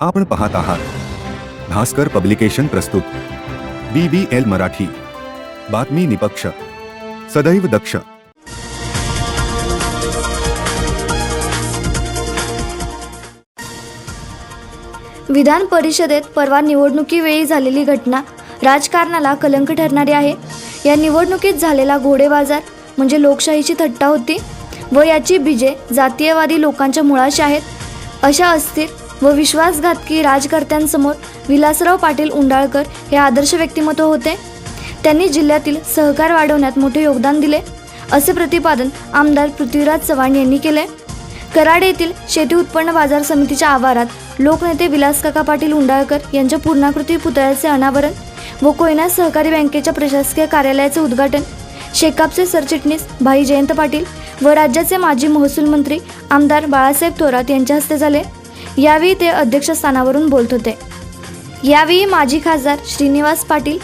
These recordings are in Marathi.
आपण पाहत आहात. भास्कर पब्लिकेशन प्रस्तुत. B B L Marathi. बातमी निपक्ष. सदैव दक्ष. विधान परिषदेत परवा निवडणुकीवेळी झालेली घटना राजकारणाला कलंक ठरणारी आहे. या निवडणुकीत झालेला घोडेबाजार म्हणजे लोकशाहीची थट्टा होती व याची बीजे जातीयवादी लोकांच्या मुळाशी आहेत. अशा अस्थिर व विश्वासघातकी राजकर्त्यांसमोर विलासराव पाटील उंडाळकर हे आदर्श व्यक्तिमत्व होते. त्यांनी जिल्ह्यातील सहकार वाढवण्यात मोठे योगदान दिले असे प्रतिपादन आमदार पृथ्वीराज चव्हाण यांनी केले. कराड येथील शेती उत्पन्न बाजार समितीच्या आवारात लोकनेते विलासकाका पाटील उंडाळकर यांच्या पूर्णाकृती पुतळ्याचे अनावरण व कोयना सहकारी बँकेच्या प्रशासकीय कार्यालयाचे उद्घाटन शेकापचे सरचिटणीस भाई जयंत पाटील व राज्याचे माजी महसूल मंत्री आमदार बाळासाहेब थोरात यांच्या हस्ते झाले. यावेळी ते अध्यक्षस्थानावरून बोलत होते. यावेळी माजी खासदार श्रीनिवास पाटील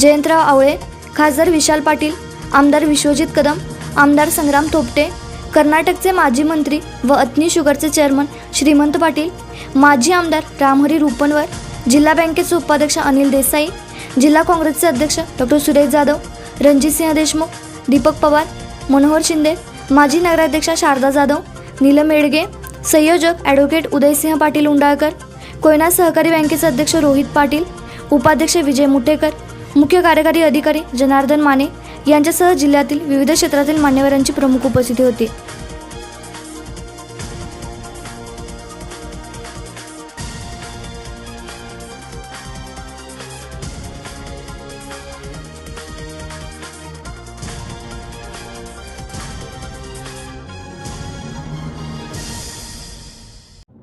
जयंतराव आवळे खासदार विशाल पाटील आमदार विश्वजित कदम आमदार संग्राम थोपटे कर्नाटकचे माजी मंत्री व अत्नी शुगरचे चेअरमन श्रीमंत पाटील माजी आमदार रामहरी रुपनवर जिल्हा बँकेचे उपाध्यक्ष अनिल देसाई जिल्हा काँग्रेसचे अध्यक्ष डॉक्टर सुरेश जाधव रणजितसिंह देशमुख दीपक पवार मनोहर शिंदे माजी नगराध्यक्षा शारदा जाधव नीलम येडगे संयोजक ॲडव्होकेट उदयसिंह पाटील उंडाळकर कोयना सहकारी बँकेचे अध्यक्ष रोहित पाटील उपाध्यक्ष विजय मुटेकर मुख्य कार्यकारी अधिकारी जनार्दन माने यांच्यासह जिल्ह्यातील विविध क्षेत्रातील मान्यवरांची प्रमुख उपस्थिती होती.